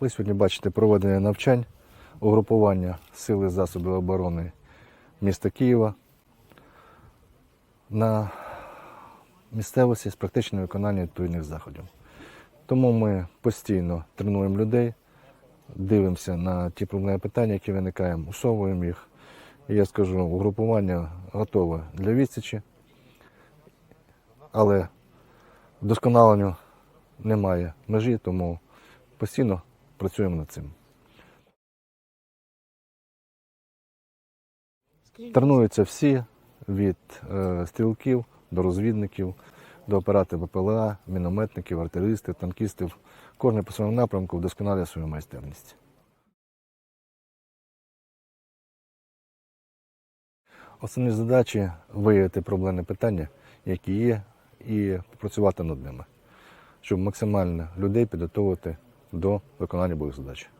Ви сьогодні бачите проведення навчань угрупування Сили засобів оборони міста Києва на місцевості з практичним виконанням відповідних заходів. Тому ми постійно тренуємо людей, дивимося на ті проблемні питання, які виникають, усовуємо їх. І я скажу, угрупування готове для відсічі, але вдосконаленню немає межі, тому постійно працюємо над цим. Тренуються всі від е, стрілків до розвідників, до операторів БПЛА, мінометників, артилеристів, танкістів. Кожен по своєму напрямку вдосконалює свою майстерність. Основні задачі виявити проблемні питання, які є, і попрацювати над ними, щоб максимально людей підготовити до виконання бойових задач.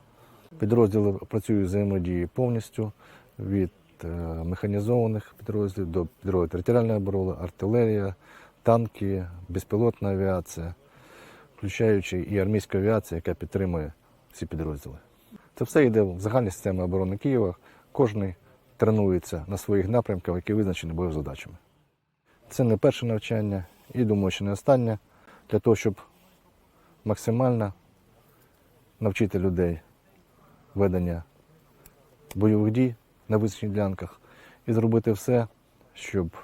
Підрозділи працюють взаємодії повністю від е, механізованих підрозділів до підрозділів територіальної оборони, артилерія, танки, безпілотна авіація, включаючи і армійська авіація, яка підтримує ці підрозділи. Це все йде в загальній системі оборони Києва. Кожний тренується на своїх напрямках, які визначені бойовими задачами. Це не перше навчання і думаю, що не останнє для того, щоб максимально навчити людей ведення бойових дій на визначених ділянках і зробити все, щоб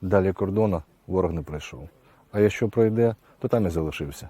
далі кордону ворог не пройшов. А якщо пройде, то там і залишився.